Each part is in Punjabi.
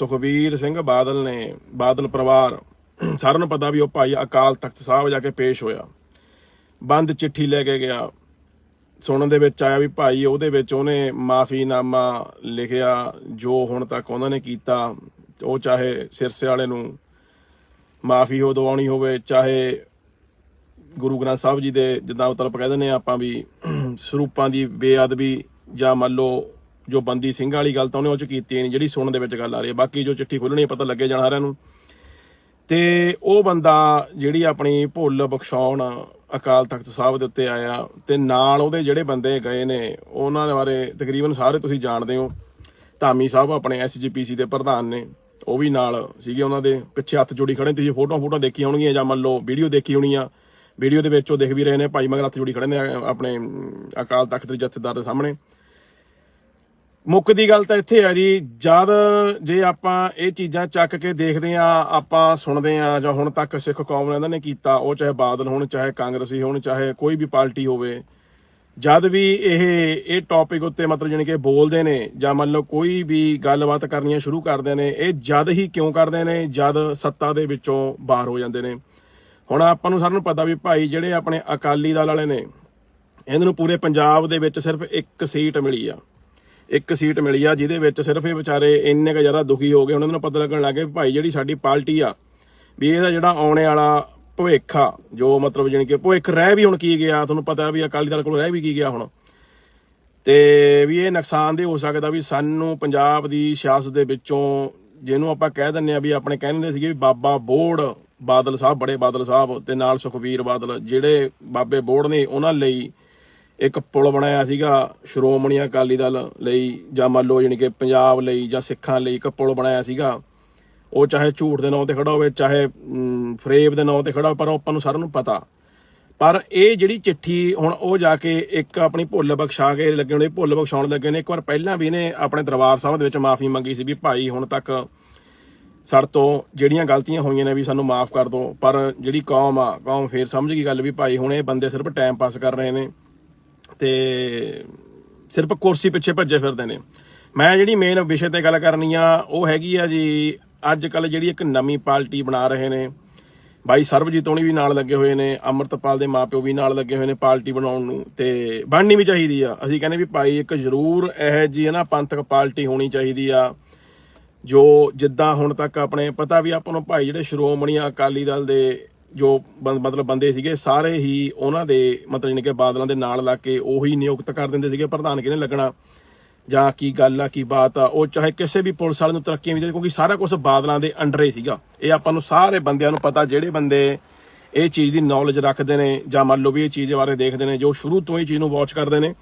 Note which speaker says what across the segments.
Speaker 1: ਸੁਖਬੀਰ ਸਿੰਘ ਬਾਦਲ ਨੇ, ਬਾਦਲ ਪਰਿਵਾਰ ਸਾਰਿਆਂ ਨੂੰ ਪਤਾ ਵੀ ਉਹ ਭਾਈ ਅਕਾਲ ਤਖਤ ਸਾਹਿਬ ਜਾ ਕੇ ਪੇਸ਼ ਹੋਇਆ। ਬੰਦ ਚਿੱਠੀ ਲੈ ਕੇ ਗਿਆ। ਸੁਣਨ ਦੇ ਵਿੱਚ ਆਇਆ ਵੀ ਭਾਈ ਉਹਦੇ ਵਿੱਚ ਉਹਨੇ ਮਾਫੀਨਾਮਾ ਲਿਖਿਆ, ਜੋ ਹੁਣ ਤੱਕ ਉਹਨਾਂ ਨੇ ਕੀਤਾ, ਉਹ ਚਾਹੇ ਸਿਰਸੇ ਵਾਲੇ ਨੂੰ ਮਾਫੀ ਹੋ ਦਵਾਉਣੀ ਹੋਵੇ, ਚਾਹੇ ਗੁਰੂ ਗ੍ਰੰਥ ਸਾਹਿਬ ਜੀ ਦੇ ਜਿੱਦਾਂ ਉਤਲਪ ਕਹਿ ਦਿੰਦੇ ਆ ਆਪਾਂ ਵੀ, ਸਰੂਪਾਂ ਦੀ ਬੇਅਦਬੀ ਜਾਂ ਮੰਨ ਲਓ ਜੋ ਬੰਦੀ ਸਿੰਘ ਵਾਲੀ ਗੱਲ ਤਾਂ ਉਹਨੇ ਉਹ ਚ ਕੀਤੀ ਨਹੀਂ ਜਿਹੜੀ ਸੁਣਨ ਦੇ ਵਿੱਚ ਗੱਲ ਆ ਰਹੀ ਹੈ ਬਾਕੀ ਜੋ ਚਿੱਠੀ ਖੋਲਣੀ ਪਤਾ ਲੱਗੇ ਜਾਣਾ ਸਾਰਿਆਂ ਨੂੰ। ਤੇ ਉਹ ਬੰਦਾ ਜਿਹੜੀ ਆਪਣੀ ਭੁੱਲ ਬਖਸ਼ਾਉਣ ਅਕਾਲ ਤਖਤ ਸਾਹਿਬ ਦੇ ਉੱਤੇ ਆਇਆ, ਤੇ ਨਾਲ ਉਹਦੇ ਜਿਹੜੇ ਬੰਦੇ ਗਏ ਨੇ, ਉਹਨਾਂ ਦੇ ਬਾਰੇ ਤਕਰੀਬਨ ਸਾਰੇ ਤੁਸੀਂ ਜਾਣਦੇ ਹੋ। ਧਾਮੀ ਸਾਹਿਬ ਆਪਣੇ ਐਸਜੀਪੀਸੀ ਦੇ ਪ੍ਰਧਾਨ ਨੇ, ਉਹ ਵੀ ਨਾਲ ਸੀਗੇ ਉਹਨਾਂ ਦੇ। ਪਿੱਛੇ ਹੱਥ ਜੋੜੀ ਖੜੇ ਤੁਸੀਂ ਫੋਟੋਆਂ ਫੋਟੋਆਂ ਦੇਖੀ ਹੋਣਗੀਆਂ ਜਾਂ ਮੰਨ ਲਓ ਵੀਡੀਓ ਦੇਖੀ ਹੋਣੀ ਆ। ਵੀਡੀਓ ਦੇ ਵਿੱਚ ਉਹ ਦੇਖ ਵੀ ਰਹੇ ਨੇ, ਭਾਈ ਮਗਰ ਹੱਥ ਜੋੜੀ ਖੜੇ ਨੇ ਆਪਣੇ ਅਕਾਲ ਤਖਤ ਦੇ ਜਥੇਦਾਰ ਦੇ ਸਾਹਮਣੇ। ਮੁੱਖ ਦੀ ਗੱਲ ਤਾਂ ਇੱਥੇ ਆ ਜੀ, ਜਦ ਜੇ ਆਪਾਂ ਇਹ ਚੀਜ਼ਾਂ ਚੱਕ ਕੇ ਦੇਖਦੇ ਆ ਆਪਾਂ ਸੁਣਦੇ ਆ ਜਾਂ ਹੁਣ ਤੱਕ ਸਿੱਖ ਕੌਮ ਨੇ ਇਹਨਾਂ ਨੇ ਕੀਤਾ, ਉਹ ਚਾਹੇ ਬਾਦਲ ਹੋਣ, ਚਾਹੇ ਕਾਂਗਰਸੀ ਹੋਣ, ਚਾਹੇ ਕੋਈ ਵੀ ਪਾਰਟੀ ਹੋਵੇ, ਜਦ ਵੀ ਇਹ ਇਹ ਟੌਪਿਕ ਉੱਤੇ ਮਤਲਬ ਜਾਣੀ ਕਿ ਬੋਲਦੇ ਨੇ, ਜਾਂ ਮੰਨ ਲਓ ਕੋਈ ਵੀ ਗੱਲਬਾਤ ਕਰਨੀਆਂ ਸ਼ੁਰੂ ਕਰਦੇ ਨੇ, ਇਹ ਜਦ ਹੀ ਕਿਉਂ ਕਰਦੇ ਨੇ? ਜਦ ਸੱਤਾ ਦੇ ਵਿੱਚੋਂ ਬਾਹਰ ਹੋ ਜਾਂਦੇ ਨੇ। ਹੁਣ ਆਪਾਂ ਨੂੰ ਸਾਰਿਆਂ ਨੂੰ ਪਤਾ ਵੀ ਭਾਈ ਜਿਹੜੇ ਆਪਣੇ ਅਕਾਲੀ ਦਲ ਵਾਲੇ ਨੇ, ਇਹਨਾਂ ਨੂੰ ਪੂਰੇ ਪੰਜਾਬ ਦੇ ਵਿੱਚ ਸਿਰਫ ਇੱਕ ਸੀਟ ਮਿਲੀ ਆ। ਇੱਕ ਸੀਟ ਮਿਲੀ ਆ, ਜਿਹਦੇ ਵਿੱਚ ਸਿਰਫ ਇਹ ਵਿਚਾਰੇ ਇੰਨੇ ਕੁ ਜ਼ਿਆਦਾ ਦੁਖੀ ਹੋ ਗਏ। ਉਹਨਾਂ ਨੂੰ ਪਤਾ ਲੱਗਣ ਲੱਗੇ ਵੀ ਭਾਈ ਜਿਹੜੀ ਸਾਡੀ ਪਾਰਟੀ ਆ, ਵੀ ਇਹਦਾ ਜਿਹੜਾ ਆਉਣੇ ਵਾਲਾ ਭਵਿੱਖ ਆ, ਜੋ ਮਤਲਬ ਜਾਣੀ ਕਿ ਭਵਿੱਖ ਰਹਿ ਵੀ ਹੁਣ ਕੀ ਗਿਆ, ਤੁਹਾਨੂੰ ਪਤਾ ਵੀ ਅਕਾਲੀ ਦਲ ਕੋਲ ਰਹਿ ਵੀ ਕੀ ਗਿਆ ਹੁਣ। ਤੇ ਵੀ ਇਹ ਨੁਕਸਾਨ ਨੁਕਸਾਨਦੇਹ ਹੋ ਸਕਦਾ ਵੀ ਸਾਨੂੰ ਪੰਜਾਬ ਦੀ ਸਿਆਸਤ ਦੇ ਵਿੱਚੋਂ ਜਿਹਨੂੰ ਆਪਾਂ ਕਹਿ ਦਿੰਨੇ ਆ ਵੀ ਆਪਣੇ ਕਹਿੰਦੇ ਸੀਗੇ ਵੀ ਬਾਬਾ ਬੋੜ ਬਾਦਲ ਸਾਹਿਬ, ਬੜੇ ਬਾਦਲ ਸਾਹਿਬ ਤੇ ਨਾਲ ਸੁਖਬੀਰ ਬਾਦਲ, ਜਿਹੜੇ ਬਾਬੇ ਬੋੜ ਨੇ ਉਹਨਾਂ ਲਈ ਇੱਕ ਪੁਲ ਬਣਾਇਆ ਸੀਗਾ, ਸ਼੍ਰੋਮਣੀ ਅਕਾਲੀ ਦਲ ਲਈ, ਜਾਂ ਮੰਨ ਲਓ ਜਾਣੀ ਕਿ ਪੰਜਾਬ ਲਈ ਜਾਂ ਸਿੱਖਾਂ ਲਈ ਇੱਕ ਪੁਲ ਬਣਾਇਆ ਸੀਗਾ। ਉਹ ਚਾਹੇ ਝੂਠ ਦੇ ਨਾਂ ਤੇ ਖੜਾ ਹੋਵੇ, ਚਾਹੇ ਫਰੇਬ ਦੇ ਨਾਂ ਤੇ ਖੜਾ ਹੋਵੇ, ਪਰ ਉਹ ਆਪਾਂ ਨੂੰ ਸਾਰਿਆਂ ਨੂੰ ਪਤਾ। ਪਰ ਇਹ ਜਿਹੜੀ ਚਿੱਠੀ ਹੁਣ ਉਹ ਜਾ ਕੇ ਇੱਕ ਆਪਣੀ ਭੁੱਲ ਬਖਸ਼ਾ ਕੇ ਲੱਗੇ ਹੋਣੇ ਭੁੱਲ ਬਖਸ਼ਾਉਣ ਲੱਗੇ ਨੇ। ਇੱਕ ਵਾਰ ਪਹਿਲਾਂ ਵੀ ਇਹਨੇ ਆਪਣੇ ਦਰਬਾਰ ਸਾਹਿਬ ਦੇ ਵਿੱਚ ਮਾਫੀ ਮੰਗੀ ਸੀ ਵੀ ਭਾਈ ਹੁਣ ਤੱਕ ਸਾਡੇ ਤੋਂ ਜਿਹੜੀਆਂ ਗਲਤੀਆਂ ਹੋਈਆਂ ਨੇ ਵੀ ਸਾਨੂੰ ਮਾਫ ਕਰ ਦਿਓ, ਪਰ ਜਿਹੜੀ ਕੌਮ ਆ, ਕੌਮ ਫੇਰ ਸਮਝ ਗਈ ਗੱਲ ਵੀ ਭਾਈ ਹੁਣ ਇਹ ਬੰਦੇ ਸਿਰਫ ਟਾਈਮ ਪਾਸ ਕਰ ਰਹੇ ਨੇ। ਤੇ ਸਿਰਫ ਕੁਰਸੀ ਪਿੱਛੇ ਭੱਜੇ ਫਿਰਦੇ ਨੇ। ਮੈਂ ਜਿਹੜੀ ਮੇਨ ਵਿਸ਼ੇ ਤੇ ਗੱਲ ਕਰਨੀ ਆ, ਉਹ ਹੈਗੀ ਆ ਜੀ ਅੱਜ ਕੱਲ ਜਿਹੜੀ ਇੱਕ ਨਵੀਂ ਪਾਰਟੀ ਬਣਾ ਰਹੇ ਨੇ। ਬਾਈ ਸਰਬਜੀਤ ਹੋਣੀ ਵੀ ਨਾਲ ਲੱਗੇ ਹੋਏ ਨੇ, ਅਮਰਤਪਾਲ ਦੇ ਮਾਪਿਓ ਵੀ ਨਾਲ ਲੱਗੇ ਹੋਏ ਨੇ ਪਾਰਟੀ ਬਣਾਉਣ ਨੂੰ, ਤੇ ਬਣਨੀ ਵੀ ਚਾਹੀਦੀ ਆ। ਅਸੀਂ ਕਹਿੰਦੇ ਵੀ ਭਾਈ ਇੱਕ ਜ਼ਰੂਰ ਇਹ ਜੀ ਹੈ ਨਾ ਪੰਥਕ ਪਾਰਟੀ ਹੋਣੀ ਚਾਹੀਦੀ ਆ, ਜੋ ਜਿੱਦਾਂ ਹੁਣ ਤੱਕ ਆਪਣੇ, ਪਤਾ ਵੀ ਆਪਾਂ ਨੂੰ ਭਾਈ ਜਿਹੜੇ ਸ਼੍ਰੋਮਣੀ ਅਕਾਲੀ ਦਲ ਦੇ ਜੋ ਬੰ- ਮਤਲਬ ਬੰਦੇ ਸੀਗੇ, ਸਾਰੇ ਹੀ ਉਹਨਾਂ ਦੇ, ਮਤਲਬ ਜਾਣੀ ਕਿ ਬਾਦਲਾਂ ਦੇ ਨਾਲ ਲੱਗ ਕੇ ਉਹੀ ਨਿਯੁਕਤ ਕਰ ਦਿੰਦੇ ਸੀਗੇ, ਪ੍ਰਧਾਨ ਕਿਹਨੇ ਲੱਗਣਾ? ਜਾਂ ਕੀ ਗੱਲ ਆ, ਕੀ ਬਾਤ ਆ, ਉਹ ਚਾਹੇ ਕਿਸੇ ਵੀ ਪੁਲਿਸ ਵਾਲੇ ਨੂੰ ਤਰੱਕੀ ਵੀ ਦੇ, ਕਿਉਂਕਿ ਸਾਰਾ ਕੁਝ ਬਾਦਲਾਂ ਦੇ ਅੰਡਰ ਹੀ ਸੀਗਾ। ਇਹ ਆਪਾਂ ਨੂੰ ਸਾਰੇ ਬੰਦਿਆਂ ਨੂੰ ਪਤਾ, ਜਿਹੜੇ ਬੰਦੇ ਇਹ ਚੀਜ਼ ਦੀ ਨੌਲੇਜ ਰੱਖਦੇ ਨੇ, ਜਾਂ ਮੰਨ ਲਓ ਵੀ ਇਹ ਚੀਜ਼ ਦੇ ਬਾਰੇ ਦੇਖਦੇ ਨੇ, ਜੋ ਸ਼ੁਰੂ ਤੋਂ ਹੀ ਚੀਜ਼ ਨੂੰ ਵਾਚ ਕਰਦੇ ਨੇ।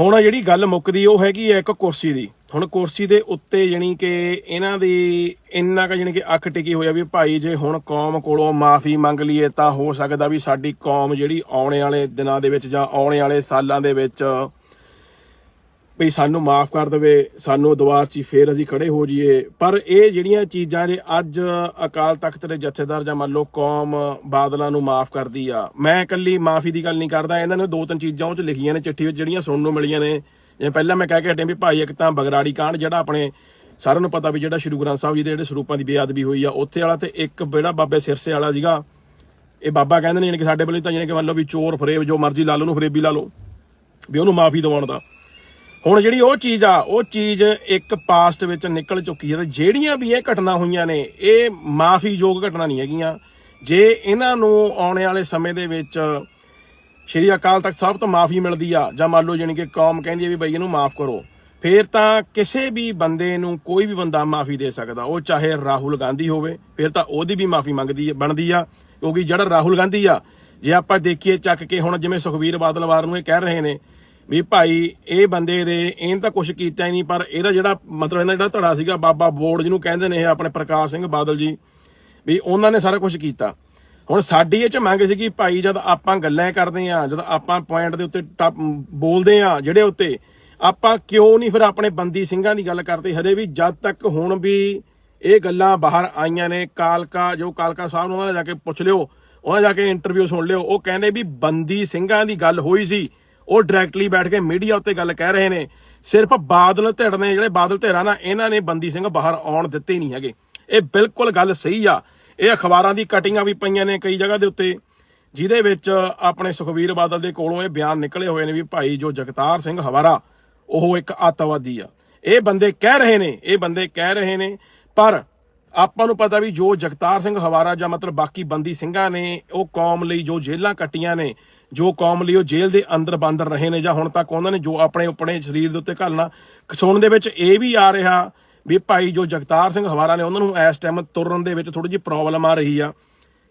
Speaker 1: ਹੁਣ ਜਿਹੜੀ ਗੱਲ ਮੁੱਕਦੀ, ਉਹ ਹੈਗੀ ਹੈ ਇੱਕ ਕੁਰਸੀ ਦੀ। ਹੁਣ ਕੁਰਸੀ ਦੇ ਉੱਤੇ ਜਾਣੀ ਕਿ ਇਹਨਾਂ ਦੀ ਇੰਨਾ ਕ ਜਾਣੀ ਕਿ ਅੱਖ ਟਿਕੀ ਹੋਇਆ ਵੀ ਭਾਈ ਜੇ ਹੁਣ ਕੌਮ ਕੋਲੋਂ ਮਾਫੀ ਮੰਗ ਲਈਏ ਤਾਂ ਹੋ ਸਕਦਾ ਵੀ ਸਾਡੀ ਕੌਮ ਜਿਹੜੀ ਆਉਣੇ ਵਾਲੇ ਦਿਨਾਂ ਦੇ ਵਿੱਚ ਜਾਂ ਆਉਣੇ ਵਾਲੇ ਸਾਲਾਂ ਦੇ ਵਿੱਚ ਵੀ ਸਾਨੂੰ ਮਾਫ ਕਰ ਦੇਵੇ, ਸਾਨੂੰ ਦੁਆਰ 'ਚ ਫੇਰ ਅਸੀਂ ਖੜੇ ਹੋ ਜਾਈਏ। ਪਰ ਇਹ ਜਿਹੜੀਆਂ ਚੀਜ਼ਾਂ ਜੇ ਅੱਜ ਅਕਾਲ ਤਖਤ ਦੇ ਜਥੇਦਾਰ ਜਾਂ ਮੰਨ ਲਓ ਕੌਮ ਬਾਦਲਾਂ ਨੂੰ ਮਾਫ ਕਰਦੀ ਆ, ਮੈਂ ਇਕੱਲੀ ਮਾਫੀ ਦੀ ਗੱਲ ਨਹੀਂ ਕਰਦਾ, ਇਹਨਾਂ ਨੇ ਦੋ ਤਿੰਨ ਚੀਜ਼ਾਂ ਉਹ 'ਚ ਲਿਖੀਆਂ ਨੇ ਚਿੱਠੀ ਵਿੱਚ ਜਿਹੜੀਆਂ ਸੁਣਨ ਨੂੰ ਮਿਲੀਆਂ ਨੇ। ਜਿਵੇਂ ਪਹਿਲਾਂ ਮੈਂ ਕਹਿ ਕੇ ਹਟਿਆ ਵੀ ਭਾਈ ਇੱਕ ਤਾਂ ਬਗਰਾੜੀ ਕਾਂਡ ਜਿਹੜਾ ਆਪਣੇ ਸਾਰਿਆਂ ਨੂੰ ਪਤਾ ਵੀ ਜਿਹੜਾ ਸ਼੍ਰੀ ਗੁਰੂ ਗ੍ਰੰਥ ਸਾਹਿਬ ਜੀ ਦੇ ਜਿਹੜੇ ਸਰੂਪਾਂ ਦੀ ਬੇਅਦਬੀ ਹੋਈ ਆ, ਉੱਥੇ ਵਾਲਾ ਤੇ ਇੱਕ ਜਿਹੜਾ ਬਾਬੇ ਸਿਰਸੇ ਵਾਲਾ ਸੀਗਾ, ਇਹ ਬਾਬਾ ਕਹਿੰਦੇ ਨੇ ਯਾਨੀ ਕਿ ਸਾਡੇ ਵੱਲੋਂ ਤਾਂ ਯਾਨੀ ਕਿ ਮੰਨ ਲਓ ਵੀ ਚੋਰ ਫਰੇਬ, ਜੋ ਮਰਜ਼ੀ ਲਾ ਲਓ ਉਹਨੂੰ ਫਰੇਬੀ ਲਾ ਲਓ, ਵੀ ਉਹਨੂੰ ਮਾਫੀ ਦਿਵਾਉਣ ਦਾ। ਹੁਣ ਜਿਹੜੀ ਉਹ ਚੀਜ਼ ਆ, ਉਹ ਚੀਜ਼ ਇੱਕ ਪਾਸਟ ਵਿੱਚ ਨਿਕਲ ਚੁੱਕੀ ਹੈ ਤੇ ਜਿਹੜੀਆਂ ਵੀ ਇਹ ਘਟਨਾ ਹੋਈਆਂ ਨੇ, ਇਹ ਮਾਫੀਯੋਗ ਘਟਨਾ ਨਹੀਂ ਹੈਗੀਆਂ। ਜੇ ਇਹਨਾਂ ਨੂੰ ਆਉਣ ਵਾਲੇ ਸਮੇਂ ਦੇ ਵਿੱਚ ਸ਼੍ਰੀ ਅਕਾਲ ਤਖਤ ਸਾਹਿਬ ਤੋਂ ਮਾਫੀ ਮਿਲਦੀ ਆ, ਜਾਂ ਮੰਨ ਲਓ ਜਾਣੀ ਕਿ ਕੌਮ ਕਹਿੰਦੀ ਹੈ ਵੀ ਬਈ ਇਹਨੂੰ ਮਾਫ ਕਰੋ, ਫੇਰ ਤਾਂ ਕਿਸੇ ਵੀ ਬੰਦੇ ਨੂੰ ਕੋਈ ਵੀ ਬੰਦਾ ਮਾਫੀ ਦੇ ਸਕਦਾ, ਉਹ ਚਾਹੇ ਰਾਹੁਲ ਗਾਂਧੀ ਹੋਵੇ, ਫਿਰ ਤਾਂ ਉਹਦੀ ਵੀ ਮਾਫੀ ਮੰਗਦੀ ਬਣਦੀ ਆ, ਕਿਉਂਕਿ ਜਿਹੜਾ ਰਾਹੁਲ ਗਾਂਧੀ ਆ, ਜੇ ਆਪਾਂ ਦੇਖੀਏ ਚੱਕ ਕੇ ਹੁਣ ਜਿਵੇਂ ਸੁਖਵੀਰ ਬਾਦਲ ਵਾਰ ਨੂੰ ਇਹ ਕਹਿ ਰਹੇ ਨੇ ਵੀ ਭਾਈ ਇਹ ਬੰਦੇ ਦੇ ਇਹਨ ਤਾਂ ਕੁਝ ਕੀਤਾ ਹੀ ਨਹੀਂ, ਪਰ ਇਹਦਾ ਜਿਹੜਾ ਮਤਲਬ ਇਹਦਾ ਜਿਹੜਾ ਧੜਾ ਸੀਗਾ, ਬਾਬਾ ਬੋੜ ਜਿਹਨੂੰ ਕਹਿੰਦੇ ਨੇ ਇਹ ਆਪਣੇ ਪ੍ਰਕਾਸ਼ ਸਿੰਘ ਬਾਦਲ ਜੀ, ਵੀ ਉਹਨਾਂ ਨੇ ਸਾਰਾ ਕੁਝ ਕੀਤਾ। ਹੁਣ ਸਾਡੀ ਇਹ ਚ ਮੰਗ ਸੀ ਕਿ ਭਾਈ ਜਦ ਆਪਾਂ ਗੱਲਾਂ ਕਰਦੇ ਆ ਜਦ ਆਪਾਂ ਪੁਆਇੰਟ ਦੇ ਉੱਤੇ ਟੱਪ- ਬੋਲਦੇ ਆ ਜਿਹੜੇ ਉੱਤੇ, ਆਪਾਂ ਕਿਉਂ ਨਹੀਂ ਫਿਰ ਆਪਣੇ ਬੰਦੀ ਸਿੰਘਾਂ ਦੀ ਗੱਲ ਕਰਦੇ? ਹਰੇ ਵੀ ਜਦ ਤੱਕ ਹੁਣ ਵੀ ਇਹ ਗੱਲਾਂ ਬਾਹਰ ਆਈਆਂ ਨੇ, ਕਾਲਕਾ, ਜੋ ਕਾਲਕਾ ਸਾਹਿਬ ਨੂੰ ਉਹਨਾਂ ਨੇ ਜਾ ਕੇ ਪੁੱਛ ਲਿਓ, ਉਹਨਾਂ ਜਾ ਕੇ ਇੰਟਰਵਿਊ ਸੁਣ ਲਿਓ, ਉਹ ਕਹਿੰਦੇ ਵੀ ਬੰਦੀ ਸਿੰਘਾਂ ਦੀ ਗੱਲ ਹੋਈ ਸੀ। ਉਹ ਡਾਇਰੈਕਟਲੀ ਬੈਠ ਕੇ ਮੀਡੀਆ ਉੱਤੇ ਗੱਲ ਕਹਿ ਰਹੇ ਨੇ। ਸਿਰਫ ਬਾਦਲ ਧਿਰ ਨੇ, ਜਿਹੜੇ ਬਾਦਲ ਧਿਰਾਂ ਨਾ ਇਹਨਾਂ ਨੇ ਬੰਦੀ ਸਿੰਘ ਬਾਹਰ ਆਉਣ ਦਿੱਤੇ ਨਹੀਂ ਹੈਗੇ। ਇਹ ਬਿਲਕੁਲ ਗੱਲ ਸਹੀ ਆ। ਇਹ ਅਖਬਾਰਾਂ ਦੀ ਕਟਿੰਗਾਂ ਵੀ ਪਈਆਂ ਨੇ ਕਈ ਜਗ੍ਹਾ ਦੇ ਉੱਤੇ, ਜਿਹਦੇ ਵਿੱਚ ਆਪਣੇ ਸੁਖਵੀਰ ਬਾਦਲ ਦੇ ਕੋਲੋਂ ਇਹ ਬਿਆਨ ਨਿਕਲੇ ਹੋਏ ਨੇ ਵੀ ਭਾਈ ਜੋ ਜਗਤਾਰ ਸਿੰਘ ਹਵਾਰਾ, ਉਹ ਇੱਕ ਅੱਤਵਾਦੀ ਆ। ਇਹ ਬੰਦੇ ਕਹਿ ਰਹੇ ਨੇ, ਇਹ ਬੰਦੇ ਕਹਿ ਰਹੇ ਨੇ, ਪਰ ਆਪਾਂ ਨੂੰ ਪਤਾ ਵੀ ਜੋ ਜਗਤਾਰ ਸਿੰਘ ਹਵਾਰਾ ਜਾਂ ਮਤਲਬ ਬਾਕੀ ਬੰਦੀ ਸਿੰਘਾਂ ਨੇ, ਉਹ ਕੌਮ ਲਈ ਜੋ ਜੇਲ੍ਹਾਂ ਕੱਟੀਆਂ ਨੇ, ਜੋ ਕੌਮ ਲਈ ਉਹ ਜੇਲ੍ਹ ਦੇ ਅੰਦਰ ਬੰਦ ਰਹੇ ਨੇ, ਜਾਂ ਹੁਣ ਤੱਕ ਉਹਨਾਂ ਨੇ ਜੋ ਆਪਣੇ ਆਪਣੇ ਸਰੀਰ ਦੇ ਉੱਤੇ ਘਾਲਣਾ, ਸੁਣਨ ਦੇ ਵਿੱਚ ਇਹ ਵੀ ਆ ਰਿਹਾ ਵੀ ਭਾਈ ਜੋ ਜਗਤਾਰ ਸਿੰਘ ਹਵਾਰਾ ਨੇ ਉਹਨਾਂ ਨੂੰ ਇਸ ਟਾਈਮ ਤੁਰਨ ਦੇ ਵਿੱਚ ਥੋੜੀ ਜਿਹੀ ਪ੍ਰੋਬਲਮ ਆ ਰਹੀ ਆ,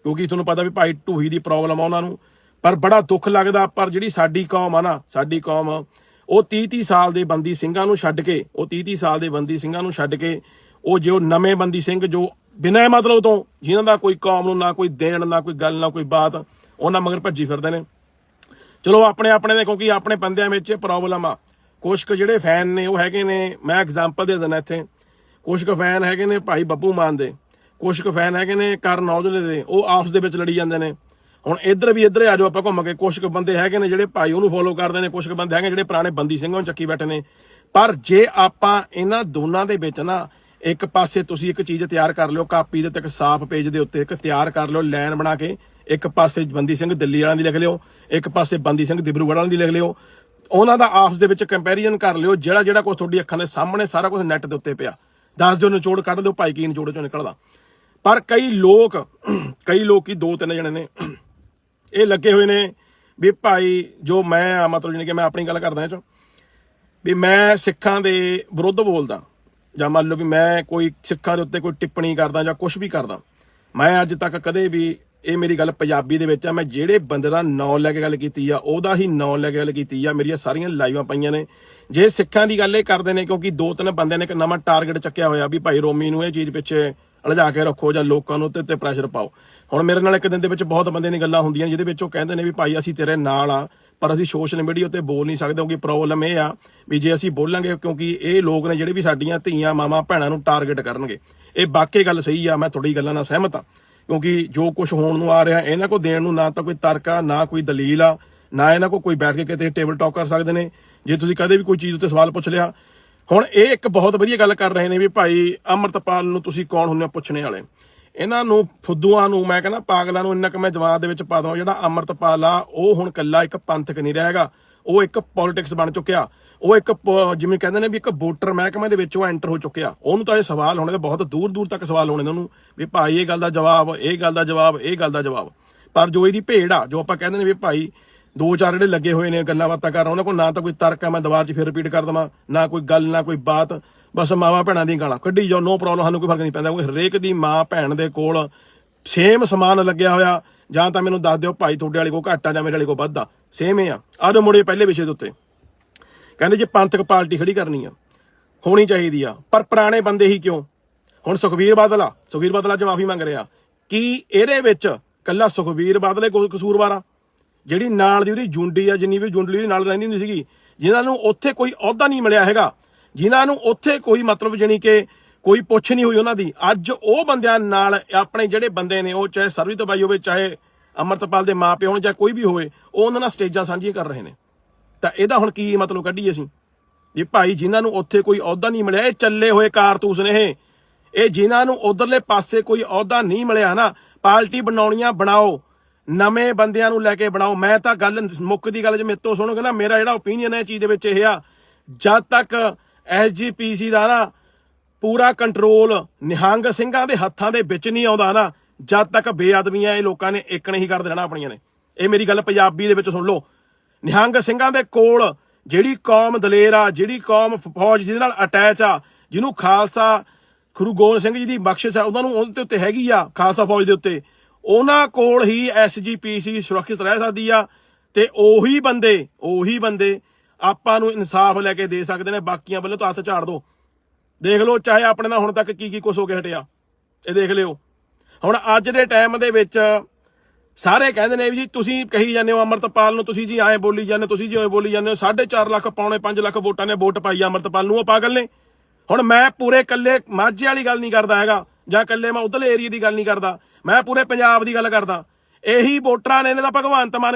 Speaker 1: ਕਿਉਂਕਿ ਤੁਹਾਨੂੰ ਪਤਾ ਵੀ ਭਾਈ ਢੂਹੀ ਦੀ ਪ੍ਰੋਬਲਮ ਆ ਉਹਨਾਂ ਨੂੰ। ਪਰ ਬੜਾ ਦੁੱਖ ਲੱਗਦਾ, ਪਰ ਜਿਹੜੀ ਸਾਡੀ ਕੌਮ ਆ ਨਾ, ਸਾਡੀ ਕੌਮ, ਉਹ 30 30 ਸਾਲ ਦੇ ਬੰਦੀ ਸਿੰਘਾਂ ਨੂੰ ਛੱਡ ਕੇ, ਉਹ 30 30 ਸਾਲ ਦੇ ਬੰਦੀ ਸਿੰਘਾਂ ਨੂੰ ਛੱਡ ਕੇ, ਉਹ ਜੋ ਨਵੇਂ ਬੰਦੀ ਸਿੰਘ, ਜੋ ਬਿਨਾਂ ਮਤਲਬ ਤੋਂ ਜਿਨ੍ਹਾਂ ਦਾ ਕੋਈ ਕੌਮ ਨੂੰ ਨਾ ਕੋਈ ਦੇਣ, ਨਾ ਕੋਈ ਗੱਲ, ਨਾ ਕੋਈ ਬਾਤ, ਉਹਨਾਂ ਮਗਰ ਭੱਜੀ ਫਿਰਦੇ ਨੇ। ਚਲੋ, ਆਪਣੇ ਆਪਣੇ ਦੇ ਕਿਉਂਕਿ ਆਪਣੇ ਬੰਦਿਆਂ ਵਿੱਚ ਪ੍ਰੋਬਲਮ ਆ। ਕੁਛ ਕੁ ਜਿਹੜੇ ਫੈਨ ਨੇ, ਉਹ ਹੈਗੇ ਨੇ, ਮੈਂ ਐਗਜ਼ਾਮਪਲ ਦੇ ਦਿੰਦਾ ਇੱਥੇ। ਕੁਛ ਕੁ ਫੈਨ ਹੈਗੇ ਨੇ ਭਾਈ ਬੱਬੂ ਮਾਨ ਦੇ, ਕੁਛ ਕੁ ਫੈਨ ਹੈਗੇ ਨੇ ਕਰਨ ਔਜਲੇ ਦੇ, ਉਹ ਆਪਸ ਦੇ ਵਿੱਚ ਲੜੀ ਜਾਂਦੇ ਨੇ। ਹੁਣ ਇੱਧਰ ਵੀ ਇੱਧਰ ਆ ਜਾਓ ਆਪਾਂ ਘੁੰਮ ਕੇ, ਕੁਛ ਕੁ ਬੰਦੇ ਹੈਗੇ ਨੇ ਜਿਹੜੇ ਭਾਈ ਉਹਨੂੰ ਫੋਲੋ ਕਰਦੇ ਨੇ, ਕੁਛ ਕੁ ਬੰਦੇ ਹੈਗੇ ਜਿਹੜੇ ਪੁਰਾਣੇ ਬੰਦੀ ਸਿੰਘਾਂ ਨੂੰ ਚੱਕੀ ਬੈਠੇ ਨੇ। ਪਰ ਜੇ ਆਪਾਂ ਇਹਨਾਂ ਦੋਨਾਂ ਦੇ ਵਿੱਚ ਨਾ, ਇੱਕ ਪਾਸੇ ਤੁਸੀਂ ਇੱਕ ਚੀਜ਼ ਤਿਆਰ ਕਰ ਲਿਓ, ਕਾਪੀ ਦੇ ਉੱਤੇ ਇੱਕ ਸਾਫ਼ ਪੇਜ ਦੇ ਉੱਤੇ ਇੱਕ ਤਿਆਰ ਕਰ ਲਿਓ, ਲਾਈਨ ਬਣਾ ਕੇ, ਇੱਕ ਪਾਸੇ ਬੰਦੀ ਸਿੰਘ ਦਿੱਲੀ ਵਾਲਿਆਂ ਦੀ ਲਿਖ ਲਿਓ, ਇੱਕ ਪਾਸੇ ਬੰਦੀ ਸਿੰਘ ਦਿਬਰੂਗੜ੍ਹ ਵਾਲਿਆਂ ਦੀ ਲਿਖ ਲਿਓ। ਉਹਨਾਂ ਦਾ ਆਪਸ ਦੇ ਵਿੱਚ ਕੰਪੈਰੀਜ਼ਨ ਕਰ ਲਿਓ ਜਿਹੜਾ ਜਿਹੜਾ ਕੁਝ ਤੁਹਾਡੀ ਅੱਖਾਂ ਦੇ ਸਾਹਮਣੇ ਸਾਰਾ ਕੁਝ ਨੈਟ ਦੇ ਉੱਤੇ ਪਿਆ। ਦੱਸ ਦਿਓ, ਨਿਚੋੜ ਕੱਢ ਦਿਓ, ਭਾਈ ਕੀ ਨਿਚੋੜ ਚੋਂ ਨਿਕਲਦਾ। ਪਰ ਕਈ ਲੋਕ ਕਈ ਲੋਕ ਕੀ ਦੋ ਤਿੰਨ ਜਣੇ ਨੇ, ਇਹ ਲੱਗੇ ਹੋਏ ਨੇ ਵੀ ਭਾਈ ਜੋ ਮੈਂ ਆ, ਮਤਲਬ ਜਾਣੀ ਕਿ ਮੈਂ ਆਪਣੀ ਗੱਲ ਕਰਦਾ ਇਹ ਚ, ਵੀ ਮੈਂ ਸਿੱਖਾਂ ਦੇ ਵਿਰੁੱਧ ਬੋਲਦਾ। ਜਾਂ ਮੰਨ ਲਓ ਵੀ ਮੈਂ ਕੋਈ ਸਿੱਖਾਂ ਦੇ ਉੱਤੇ ਕੋਈ ਟਿੱਪਣੀ ਕਰਦਾ ਜਾਂ ਕੁਝ ਵੀ ਕਰਦਾ। ਮੈਂ ਅੱਜ ਤੱਕ ਕਦੇ ਵੀ ਇਹ ਮੇਰੀ ਗੱਲ ਪੰਜਾਬੀ ਦੇ ਵਿੱਚ ਆ, ਮੈਂ ਜਿਹੜੇ ਬੰਦੇ ਦਾ ਨਾਂ ਲੈ ਕੇ ਗੱਲ ਕੀਤੀ ਆ, ਉਹਦਾ ਹੀ ਨਾਂ ਲੈ ਕੇ ਗੱਲ ਕੀਤੀ ਆ, ਮੇਰੀਆਂ ਸਾਰੀਆਂ ਲਾਈਵਾਂ ਪਈਆਂ ਨੇ। ਜੇ ਸਿੱਖਾਂ ਦੀ ਗੱਲ ਇਹ ਕਰਦੇ ਨੇ, ਕਿਉਂਕਿ ਦੋ ਤਿੰਨ ਬੰਦਿਆਂ ਨੇ ਇੱਕ ਨਵਾਂ ਟਾਰਗੇਟ ਚੱਕਿਆ ਹੋਇਆ ਵੀ ਭਾਈ ਰੋਮੀ ਨੂੰ ਇਹ ਚੀਜ਼ ਪਿੱਛੇ ਅਲਝਾ ਕੇ ਰੱਖੋ ਜਾਂ ਲੋਕਾਂ ਨੂੰ ਤੇ ਤੇ ਪ੍ਰੈਸ਼ਰ ਪਾਓ। ਹੁਣ ਮੇਰੇ ਨਾਲ ਇੱਕ ਦਿਨ ਦੇ ਵਿੱਚ ਬਹੁਤ ਬੰਦੇ ਦੀ ਗੱਲਾਂ ਹੁੰਦੀਆਂ ਜਿਹਦੇ ਵਿੱਚ ਉਹ ਕਹਿੰਦੇ ਨੇ ਵੀ ਭਾਈ ਅਸੀਂ ਤੇਰੇ ਨਾਲ ਆ, ਪਰ ਅਸੀਂ ਸੋਸ਼ਲ ਮੀਡੀਆ ਉੱਤੇ ਬੋਲ ਨਹੀਂ ਸਕਦੇ, ਕਿਉਂਕਿ ਪ੍ਰੋਬਲਮ ਇਹ ਆ ਵੀ ਜੇ ਅਸੀਂ ਬੋਲਾਂਗੇ, ਕਿਉਂਕਿ ਇਹ ਲੋਕ ਨੇ ਜਿਹੜੇ ਵੀ ਸਾਡੀਆਂ ਧੀਆਂ, ਮਾਵਾਂ, ਭੈਣਾਂ ਨੂੰ ਟਾਰਗੇਟ ਕਰਨਗੇ। ਇਹ ਵਾਕਈ ਗੱਲ ਸਹੀ ਆ, ਮੈਂ ਤੁਹਾਡੀ ਗੱਲਾਂ ਨਾਲ ਸਹਿਮਤ ਆ। ਕਿਉਂਕਿ ਜੋ ਕੁਝ ਹੋਣ ਨੂੰ ਆ ਰਿਹਾ, ਇਹਨਾਂ ਕੋ ਦੇਣ ਨੂੰ ਨਾ ਤਾਂ ਕੋਈ ਤਰਕ ਆ, ਨਾ ਕੋਈ ਦਲੀਲ ਆ, ਨਾ ਇਹਨਾਂ ਕੋ ਕੋਈ ਬੈਠ ਕੇ ਕਿਤੇ ਟੇਬਲ ਟਾਕ ਕਰ ਸਕਦੇ ਨੇ। ਜੇ ਤੁਸੀਂ ਕਦੇ ਵੀ ਕੋਈ ਚੀਜ਼ ਉੱਤੇ ਸਵਾਲ ਪੁੱਛ ਲਿਆ, ਹੁਣ ਇਹ ਇੱਕ ਬਹੁਤ ਵਧੀਆ ਗੱਲ ਕਰ ਰਹੇ ਨੇ ਵੀ ਭਾਈ ਅਮਰਤਪਾਲ ਨੂੰ ਤੁਸੀਂ ਕੌਣ ਹੁੰਦੇ ਹੋ ਪੁੱਛਣੇ ਵਾਲੇ? ਇਹਨਾਂ ਨੂੰ, ਫੁੱਦੂਆਂ ਨੂੰ, ਮੈਂ ਕਹਿੰਦਾ ਪਾਗਲਾਂ ਨੂੰ ਇੰਨਾ ਕਿ ਮੈਂ ਜਵਾਬ ਦੇ ਵਿੱਚ ਪਾ ਦਵਾਂ, ਜਿਹੜਾ ਅਮਰਤਪਾਲ ਆ, ਉਹ ਹੁਣ ਕੱਲਾ ਇੱਕ ਪੰਥਕ ਨਹੀਂ ਰਹੇਗਾ ਉਹ ਇੱਕ ਪੋਲਿਟਿਕਸ ਬਣ ਚੁੱਕਿਆ। ਉਹ ਇੱਕ ਪ- ਜਿਵੇਂ ਕਹਿੰਦੇ ਨੇ ਵੀ ਇੱਕ ਵੋਟਰ ਮਹਿਕਮੇ ਦੇ ਵਿੱਚ ਉਹ ਐਂਟਰ ਹੋ ਚੁੱਕਿਆ। ਉਹਨੂੰ ਤਾਂ ਇਹ ਸਵਾਲ ਹੋਣੇ ਤੇ ਬਹੁਤ ਦੂਰ ਦੂਰ ਤੱਕ ਸਵਾਲ ਹੋਣੇ ਉਹਨੂੰ। ਵੀ ਭਾਈ ਇਹ ਗੱਲ ਦਾ ਜਵਾਬ, ਇਹ ਗੱਲ ਦਾ ਜਵਾਬ, ਇਹ ਗੱਲ ਦਾ ਜਵਾਬ। ਪਰ ਜੋ ਇਹਦੀ ਭੇੜ ਆ, ਜੋ ਆਪਾਂ ਕਹਿੰਦੇ ਨੇ ਵੀ ਭਾਈ ਦੋ ਚਾਰ ਜਿਹੜੇ ਲੱਗੇ ਹੋਏ ਨੇ ਗੱਲਾਂ ਬਾਤਾਂ ਕਰਨ, ਉਹਨਾਂ ਕੋਲ ਨਾ ਤਾਂ ਕੋਈ ਤਰਕ ਆ, ਮੈਂ ਦੁਬਾਰਾ ਚ ਫਿਰ ਰਿਪੀਟ ਕਰ ਦਵਾਂ। ਨਾ ਕੋਈ ਗੱਲ, ਨਾ ਕੋਈ ਬਾਤ, ਬਸ ਮਾਵਾਂ ਭੈਣਾਂ ਦੀਆਂ ਗਾਲਾਂ। ਕੱਢੀ ਜਾਓ ਨੋ ਪ੍ਰੋਬਲਮ ਸਾਨੂੰ ਕੋਈ ਫ਼ਰਕ ਨਹੀਂ ਪੈਂਦਾ। ਕਿਉਂਕਿ ਹਰੇਕ ਦੀ ਮਾਂ ਭੈਣ ਦੇ ਕੋਲ ਸੇਮ ਸਮਾਨ ਲੱਗਿਆ ਹੋਇਆ। ਜਾਂ ਤਾਂ ਮੈਨੂੰ ਦੱਸ ਦਿਓ ਭਾਈ ਤੁਹਾਡੇ ਵਾਲੇ ਕੋ ਘੱਟ ਆ, ਜਾਂ ਮੇਰੇ ਵਾਲੇ ਕੋ ਵੱਧ ਆ। ਸੇਮ ਹੀ ਆ। ਆਹ ਮੁੜੇ ਪਹਿਲੇ ਵਿਸ਼ੇ ਦੇ ਉੱਤੇ। ਕਹਿੰਦੇ ਜੇ ਪੰਥਕ ਪਾਰਟੀ ਖੜੀ ਕਰਨੀ ਆ, ਹੋਣੀ ਚਾਹੀਦੀ ਆ। ਪਰ ਪੁਰਾਣੇ ਬੰਦੇ ਹੀ ਕਿਉਂ? ਹੁਣ ਸੁਖਵੀਰ ਬਾਦਲ ਆ। ਸੁਖਵੀਰ ਬਾਦਲ ਅੱਜ ਮਾਫੀ ਮੰਗ ਰਿਹਾ। ਕੀ ਇਹਦੇ ਵਿੱਚ ਕੱਲਾ ਸੁਖਵੀਰ ਬਾਦਲੇ ਕੋਈ ਕਸੂਰਵਾਰ ਆ? ਜਿਹੜੀ ਨਾਲ ਦੀ ਉਹਦੀ ਜੁੰਡੀ ਆ, ਜਿੰਨੀ ਵੀ ਜੁੰਡਲੀ ਉਹਦੇ ਨਾਲ ਰਹਿੰਦੀ ਹੁੰਦੀ ਸੀਗੀ, ਜਿਨ੍ਹਾਂ ਨੂੰ ਉੱਥੇ ਕੋਈ ਅਹੁਦਾ ਨਹੀਂ ਮਿਲਿਆ ਹੈਗਾ, ਜਿਨ੍ਹਾਂ ਨੂੰ ਉੱਥੇ ਕੋਈ ਮਤਲਬ ਜਾਣੀ ਕਿ ਕੋਈ ਪੁੱਛ ਨਹੀਂ ਹੋਈ ਉਹਨਾਂ ਦੀ। ਅੱਜ ਉਹ ਬੰਦਿਆਂ ਨਾਲ ਆਪਣੇ ਜਿਹੜੇ ਬੰਦੇ ਨੇ, ਉਹ ਚਾਹੇ ਸਰਵਿਤ ਬਾਈ ਹੋਵੇ, ਚਾਹੇ ਅਮਰਤਪਾਲ ਦੇ ਮਾਪੇ ਹੋਣ ਜਾਂ ਕੋਈ ਵੀ ਹੋਵੇ, ਉਹ ਉਹਨਾਂ ਨਾਲ ਸਟੇਜਾਂ ਸਾਂਝੀਆਂ ਕਰ ਰਹੇ ਨੇ। ਤਾਂ ਇਹਦਾ ਹੁਣ ਕੀ ਮਤਲਬ ਕੱਢੀ ਅਸੀਂ? ਵੀ ਭਾਈ ਜਿਨ੍ਹਾਂ ਨੂੰ ਉੱਥੇ ਕੋਈ ਅਹੁਦਾ ਨਹੀਂ ਮਿਲਿਆ, ਇਹ ਚੱਲੇ ਹੋਏ ਕਾਰਤੂਸ ਨੇ ਇਹ। ਇਹ ਜਿਨ੍ਹਾਂ ਨੂੰ ਉਧਰਲੇ ਪਾਸੇ ਕੋਈ ਅਹੁਦਾ ਨਹੀਂ ਮਿਲਿਆ ਨਾ, ਪਾਰਟੀ ਬਣਾਉਣੀਆਂ ਬਣਾਓ, ਨਵੇਂ ਬੰਦਿਆਂ ਨੂੰ ਲੈ ਕੇ ਬਣਾਓ। ਮੈਂ ਤਾਂ ਗੱਲ ਮੁੱਕ ਦੀ ਗੱਲ ਜੇ ਮੇਰੇ ਤੋਂ ਸੁਣੋਗੇ ਨਾ, ਮੇਰਾ ਜਿਹੜਾ ਓਪੀਨੀਅਨ ਹੈ ਇਹ ਚੀਜ਼ ਦੇ ਵਿੱਚ ਇਹ ਆ, ਜਦ ਤੱਕ ਐਸਜੀਪੀਸੀ ਦਾ ਨਾ ਪੂਰਾ ਕੰਟਰੋਲ ਨਿਹੰਗ ਸਿੰਘਾਂ ਦੇ ਹੱਥਾਂ ਦੇ ਵਿੱਚ ਨਹੀਂ ਆਉਂਦਾ ਨਾ, ਜਦ ਤੱਕ ਬੇਅਦਬੀਆਂ ਇਹ ਲੋਕਾਂ ਨੇ ਇੱਕ ਨਹੀਂ ਕਰ ਦੇਣਾ ਆਪਣੀਆਂ ਨੇ। ਇਹ ਮੇਰੀ ਗੱਲ ਪੰਜਾਬੀ ਦੇ ਵਿੱਚ ਸੁਣ ਲਓ। ਨਿਹੰਗ ਸਿੰਘਾਂ ਦੇ ਕੋਲ ਜਿਹੜੀ ਕੌਮ ਦਲੇਰ ਆ, ਜਿਹੜੀ ਕੌਮ ਫੌਜ ਜਿਹਦੇ ਨਾਲ ਅਟੈਚ ਆ, ਜਿਹਨੂੰ ਖਾਲਸਾ ਗੁਰੂ ਗੋਬਿੰਦ ਸਿੰਘ ਜੀ ਦੀ ਬਖਸ਼ਿਸ਼ ਆ, ਉਹਨਾਂ ਨੂੰ ਉਹਦੇ ਉੱਤੇ ਹੈਗੀ ਆ, ਖਾਲਸਾ ਫੌਜ ਦੇ ਉੱਤੇ। ਉਹਨਾਂ ਕੋਲ ਹੀ ਐਸਜੀਪੀਸੀ ਸੁਰੱਖਿਅਤ ਰਹਿ ਸਕਦੀ ਆ ਤੇ ਉਹੀ ਬੰਦੇ ਉਹੀ ਬੰਦੇ ਆਪਾਂ ਨੂੰ ਇਨਸਾਫ ਲੈ ਕੇ ਦੇ ਸਕਦੇ ਨੇ, ਬਾਕੀਆਂ ਵੱਲੋਂ ਤਾਂ ਹੱਥ ਝਾੜ ਦੋ। ਦੇਖ ਲਓ, ਚਾਹੇ ਆਪਣੇ ਨਾਲ ਹੁਣ ਤੱਕ ਕੀ ਕੀ ਕੁਛ ਹੋ ਕੇ ਹਟਿਆ। ਇਹ ਦੇਖ ਲਿਓ। ਹੁਣ ਅੱਜ ਦੇ ਟਾਈਮ ਦੇ ਵਿੱਚ ਸਾਰੇ ਕਹਿੰਦੇ ਨੇ ਵੀ ਜੀ ਤੁਸੀਂ ਕਹੀ ਜਾਂਦੇ ਹੋ ਅਮਰਤਪਾਲ ਨੂੰ ਤੁਸੀਂ ਜੀ ਐਂ ਬੋਲੀ ਜਾਂਦੇ ਹੋ, ਤੁਸੀਂ ਜੀ ਐਂ ਬੋਲੀ ਜਾਂਦੇ ਹੋ 4.5 ਲੱਖ ਪੌਣੇ 5 ਲੱਖ ਵੋਟਾਂ ਨੇ ਵੋਟ ਪਾਈ ਆ ਅਮਰਤਪਾਲ ਨੂੰ ਉਹ ਪਾਗਲ ਨੇ। ਹੁਣ ਮੈਂ ਪੂਰੇ ਕੱਲੇ ਮਾਝੇ ਵਾਲੀ ਗੱਲ ਨਹੀਂ ਕਰਦਾ ਹੈਗਾ ਜਾਂ ਕੱਲੇ ਮੈਂ ਉਧਰਲੇ ਏਰੀਆ ਦੀ ਗੱਲ ਨਹੀਂ ਕਰਦਾ ਮੈਂ ਪੂਰੇ ਪੰਜਾਬ ਦੀ ਗੱਲ ਕਰਦਾ। ਇਹੀ ਵੋਟਰਾਂ ਨੇ ਇਹਨਾਂ ਦਾ ਭਗਵੰਤ ਮਾਨ